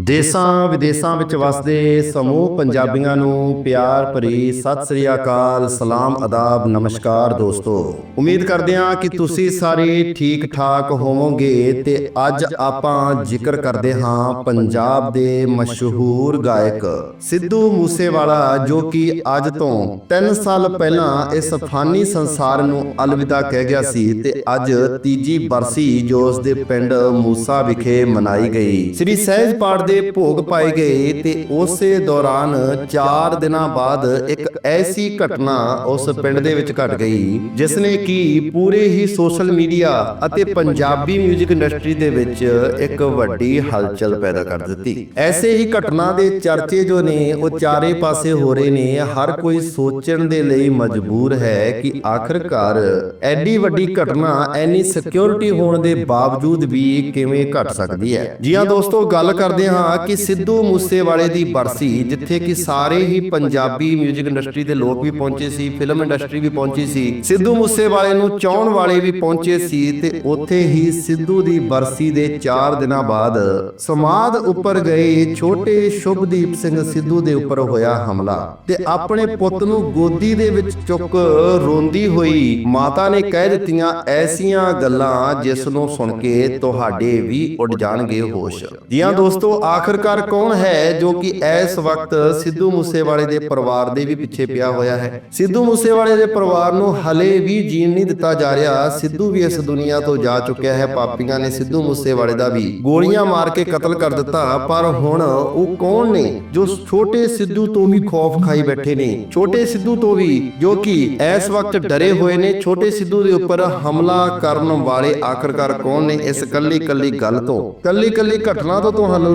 ਦੇਸਾਂ ਵਿਦੇਸਾਂ ਵਿੱਚ ਵਸਦੇ ਸਮੂਹ ਪੰਜਾਬੀਆਂ ਨੂੰ ਪਿਆਰ ਭਰੀ ਸਤਿ ਸ੍ਰੀ ਅਕਾਲ, ਸਲਾਮ, ਅਦਾਬ, ਨਮਸਕਾਰ ਦੋਸਤੋ। ਉਮੀਦ ਕਰਦੇ ਹਾਂ ਕਿ ਤੁਸੀਂ ਸਾਰੇ ਠੀਕ ਠਾਕ ਹੋਵੋਗੇ ਤੇ ਅੱਜ ਆਪਾਂ ਜ਼ਿਕਰ ਕਰਦੇ ਹਾਂ ਪੰਜਾਬ ਦੇ ਮਸ਼ਹੂਰ ਗਾਇਕ ਸਿੱਧੂ ਮੂਸੇਵਾਲਾ, ਜੋ ਕਿ ਅੱਜ ਤੋਂ 3 ਸਾਲ ਪਹਿਲਾਂ ਇਸ ਫਾਨੀ ਸੰਸਾਰ ਨੂੰ ਅਲਵਿਦਾ ਕਹਿ ਗਿਆ ਸੀ ਤੇ ਅੱਜ ਤੀਜੀ ਬਰਸੀ ਜੋ ਉਸ ਦੇ ਪਿੰਡ ਮੂਸਾ ਵਿਖੇ ਮਨਾਈ ਗਈ। ਸ੍ਰੀ ਸਹਿਜ ਪਾਠ ਦੇ ਭੋਗ ਪਾਏ ਗਏ ਤੇ ਉਸੇ ਦੌਰਾਨ 4 ਦਿਨਾਂ ਬਾਅਦ ਇੱਕ ਐਸੀ ਘਟਨਾ ਉਸ ਪਿੰਡ ਦੇ ਵਿੱਚ ਘਟ ਗਈ ਜਿਸ ਨੇ ਕਿ ਪੂਰੇ ਹੀ ਸੋਸ਼ਲ ਮੀਡੀਆ ਅਤੇ ਪੰਜਾਬੀ 뮤직 ਇੰਡਸਟਰੀ ਦੇ ਵਿੱਚ ਇੱਕ ਵੱਡੀ ਹਲਚਲ ਪੈਦਾ ਕਰ ਦਿੱਤੀ। ਐਸੇ ਹੀ ਘਟਨਾ ਦੇ ਚਰਚੇ ਜੋ ਨੇ, ਉਹ ਚਾਰੇ ਪਾਸੇ ਹੋ ਰਹੇ ਨੇ। ਹਰ ਕੋਈ ਸੋਚਣ ਦੇ ਲਈ ਮਜਬੂਰ ਹੈ ਕਿ ਆਖਰਕਾਰ ਐਡੀ ਵੱਡੀ ਘਟਨਾ, ਐਨੀ ਸਿਕਿਉਰਿਟੀ ਹੋਣ ਦੇ ਬਾਵਜੂਦ ਵੀ ਕਿਵੇਂ ਘਟ ਸਕਦੀ ਹੈ। ਜੀ ਹਾਂ ਦੋਸਤੋ, ਗੱਲ ਕਰਦੇ ਹਾਂ ਕਿ ਸਿੱਧੂ ਮੂਸੇਵਾਲੇ ਦੀ ਬਰਸੀ, ਜਿੱਥੇ ਕਿ ਸਾਰੇ ਹੀ ਪੰਜਾਬੀ 뮤직 ਇੰਡਸਟਰੀ ਦੇ ਲੋਕ ਵੀ ਪਹੁੰਚੇ ਸੀ ਫਿਲਮ ਇੰਡਸਟਰੀ ਵੀ ਪਹੁੰਚੀ ਸੀ, ਸਿੱਧੂ ਮੂਸੇਵਾਲੇ ਨੂੰ ਚਾਹਣ ਵਾਲੇ ਵੀ ਪਹੁੰਚੇ ਸੀ ਤੇ ਉੱਥੇ ਹੀ ਸਿੱਧੂ ਦੀ ਬਰਸੀ ਦੇ 4 ਦਿਨਾਂ ਬਾਅਦ ਸਮਾਦ ਉੱਪਰ ਗਏ, ਛੋਟੇ ਸ਼ੁਭਦੀਪ ਸਿੰਘ ਸਿੱਧੂ ਦੇ ਉੱਪਰ ਹੋਇਆ ਹਮਲਾ ਤੇ ਆਪਣੇ ਪੁੱਤ ਨੂੰ ਗੋਦੀ ਦੇ ਵਿੱਚ ਚੁੱਕ ਰੋਂਦੀ ਹੋਈ ਮਾਤਾ ਨੇ ਕਹਿ ਦਿੱਤੀਆਂ, ਐਸੀਆਂ ਗੱਲਾਂ ਜਿਸ ਨੂੰ ਸੁਣ ਕੇ ਤੁਹਾਡੇ ਵੀ ਉੱਡ ਜਾਣਗੇ ਹੋਸ਼। ਜੀ ਦੋਸਤੋ ਦੋਸਤੋ ਆਖਰਕਾਰ ਕੌਣ ਹੈ ਜੋ ਕਿ ਇਸ ਵਕਤ ਸਿੱਧੂ ਮੂਸੇਵਾਲੇ ਦੇ ਪਰਿਵਾਰ ਦੇ ਵੀ ਪਿੱਛੇ ਪਿਆ ਹੋਇਆ ਹੈ। ਸਿੱਧੂ ਮੂਸੇਵਾਲੇ ਦੇ ਪਰਿਵਾਰ ਨੂੰ ਹਲੇ ਵੀ ਜੀਣ ਨਹੀਂ ਦਿੱਤਾ ਜਾ ਰਿਹਾ। ਸਿੱਧੂ ਵੀ ਇਸ ਦੁਨੀਆ ਤੋਂ ਜਾ ਚੁੱਕਿਆ ਹੈ। ਪਾਪੀਆਂ ਨੇ ਸਿੱਧੂ ਮੂਸੇਵਾਲੇ ਦਾ ਵੀ ਗੋਲੀਆਂ ਮਾਰ ਕੇ ਕਤਲ ਕਰ ਦਿੱਤਾ। ਪਰ ਹੁਣ ਉਹ ਕੌਣ ਨੇ ਜੋ ਛੋਟੇ ਸਿੱਧੂ ਤੋਂ ਵੀ ਖੌਫ ਖਾਈ ਬੈਠੇ ਨੇ। ਛੋਟੇ ਸਿੱਧੂ ਤੋਂ ਵੀ ਜੋ ਕਿ ਇਸ ਵਕਤ ਡਰੇ ਹੋਏ ਨੇ ਛੋਟੇ ਸਿੱਧੂ ਦੇ ਉੱਪਰ ਹਮਲਾ ਕਰਨ ਵਾਲੇ ਆਖਰਕਾਰ ਕੌਣ ਨੇ ਇਸ ਕੱਲੀ ਕੱਲੀ ਗੱਲ ਤੋਂ ਕੱਲੀ ਕੱਲੀ ਘਟਨਾ ਤੋਂ ਤੁਹਾਨੂੰ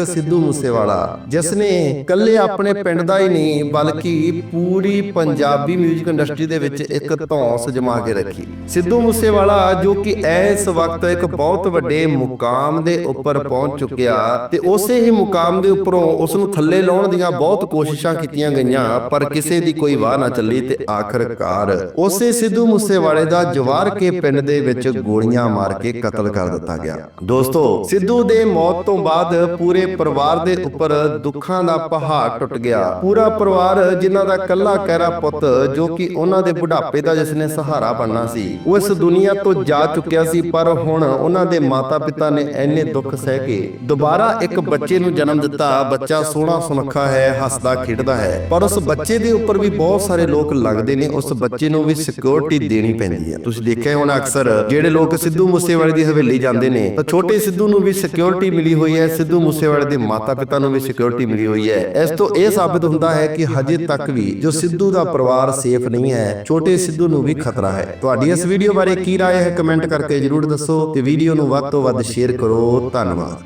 ਸਿੱਧੂ ਮੂਸੇਵਾਲਾ ਜਿਸ ਨੇ ਕੱਲੇ ਆਪਣੇ ਪਿੰਡ ਦਾ ਹੀ ਨਹੀਂ, ਬਲਕਿ ਪੂਰੀ ਪੰਜਾਬੀ 뮤직 ਇੰਡਸਟਰੀ ਦੇ ਵਿੱਚ ਇੱਕ ਧੌਂਸ ਜਮਾ ਕੇ ਰੱਖੀ। ਸਿੱਧੂ ਮੂਸੇਵਾਲਾ, ਜੋ ਕਿ ਇਸ ਵਕਤ ਇੱਕ ਬਹੁਤ ਵੱਡੇ ਮੁਕਾਮ ਦੇ ਉੱਪਰ ਪਹੁੰਚ ਚੁੱਕਿਆ, ਤੇ ਉਸੇ ਹੀ ਮੁਕਾਮ ਦੇ ਉੱਪਰੋਂ ਉਸ ਨੂੰ ਥੱਲੇ ਲਾਉਣ ਦੀਆਂ ਬਹੁਤ ਕੋਸ਼ਿਸ਼ਾਂ ਕੀਤੀਆਂ ਗਈਆਂ, ਪਰ ਕਿਸੇ ਦੀ ਕੋਈ ਵਾਹ ਨਾ ਚੱਲੀ ਤੇ ਆਖਰਕਾਰ ਉਸੇ ਸਿੱਧੂ ਮੂਸੇਵਾਲੇ ਦਾ ਜਵਾਰ ਕੇ ਪਿੰਡ ਦੇ ਵਿੱਚ ਗੋਲੀਆਂ ਮਾਰ ਕੇ ਕਤਲ ਕਰ ਦਿੱਤਾ ਗਿਆ। ਦੋਸਤੋ, ਸਿੱਧੂ ਦੇ ਮੌਤ ਤੋਂ ਬਾਅਦ ਪੂਰੇ ਪਰਿਵਾਰ ਦੇ ਉੱਪਰ ਦੁੱਖਾਂ ਦਾ ਪਹਾੜ ਟੁੱਟ ਗਿਆ। ਪੂਰਾ ਪਰਿਵਾਰ ਜਿਨ੍ਹਾਂ ਦਾ ਕੱਲਾ ਕਹਿਰਾ ਪੁੱਤ, ਜੋ ਕਿ ਉਹਨਾਂ ਦੇ ਬੁਢਾਪੇ ਦਾ ਜਿਸਨੇ ਸਹਾਰਾ ਬਣਨਾ ਸੀ, ਉਹ ਇਸ ਦੁਨੀਆ ਤੋਂ ਜਾ ਚੁੱਕਿਆ ਸੀ, ਪਰ ਹੁਣ ਉਹਨਾਂ ਦੇ ਮਾਤਾ-ਪਿਤਾ ਨੇ ਐਨੇ ਦੁੱਖ ਸਹਿ ਕੇ ਦੁਬਾਰਾ ਇੱਕ ਬੱਚੇ ਨੂੰ ਜਨਮ ਦਿੱਤਾ। ਬੱਚਾ ਸੋਹਣਾ, ਸੁਨੱਖਾ ਹੈ, ਹੱਸਦਾ, ਖੇਡਦਾ ਹੈ, ਪਰ ਉਸ ਬੱਚੇ ਦੇ ਉੱਪਰ ਵੀ ਬਹੁਤ ਸਾਰੇ ਲੋਕ ਲੱਗਦੇ ਨੇ, ਉਸ ਬੱਚੇ ਨੂੰ ਵੀ ਸਿਕਿਉਰਿਟੀ ਦੇਣੀ ਪੈਂਦੀ ਹੈ। ਤੁਸੀਂ ਦੇਖਿਆ ਹੋਣਾ ਅਕਸਰ, ਜਿਹੜੇ ਲੋਕ ਸਿੱਧੂ ਮੂਸੇਵਾਲੇ ਦੀ ਹਵੇਲੀ ਜਾਂਦੇ ਨੇ, ਤਾਂ ਛੋਟੇ ਸਿੱਧੂ ਨੂੰ ਵੀ ਸਿਕਿਉਰਿਟੀ ਮਿਲੀ ਹੋਈ ਹੈ, ਸਿੱਧੂ ਮੂਸੇਵਾਲੇ ਦੇ ਮਾਤਾ-ਪਿਤਾ ਨੂੰ ਵੀ ਸਿਕਿਉਰਿਟੀ ਮਿਲੀ ਹੋਈ ਹੈ ਇਸ ਤੋਂ ਇਹ ਸਾਬਤ ਹੁੰਦਾ ਹੈ ਕਿ ਹਜੇ ਤੱਕ ਵੀ ਜੋ ਸਿੱਧੂ ਦਾ ਪਰਿਵਾਰ ਸੇਫ ਨਹੀਂ ਹੈ ਛੋਟੇ ਸਿੱਧੂ ਨੂੰ ਵੀ ਖਤਰਾ ਹੈ ਤੁਹਾਡੀ ਇਸ ਵੀਡੀਓ ਬਾਰੇ ਕੀ رائے ਹੈ ਕਮੈਂਟ ਕਰਕੇ ਜਰੂਰ ਦੱਸੋ ਤੇ ਵੀਡੀਓ ਨੂੰ ਵੱਧ ਤੋਂ ਵੱਧ ਸ਼ੇਅਰ ਕਰੋ ਧੰਨਵਾਦ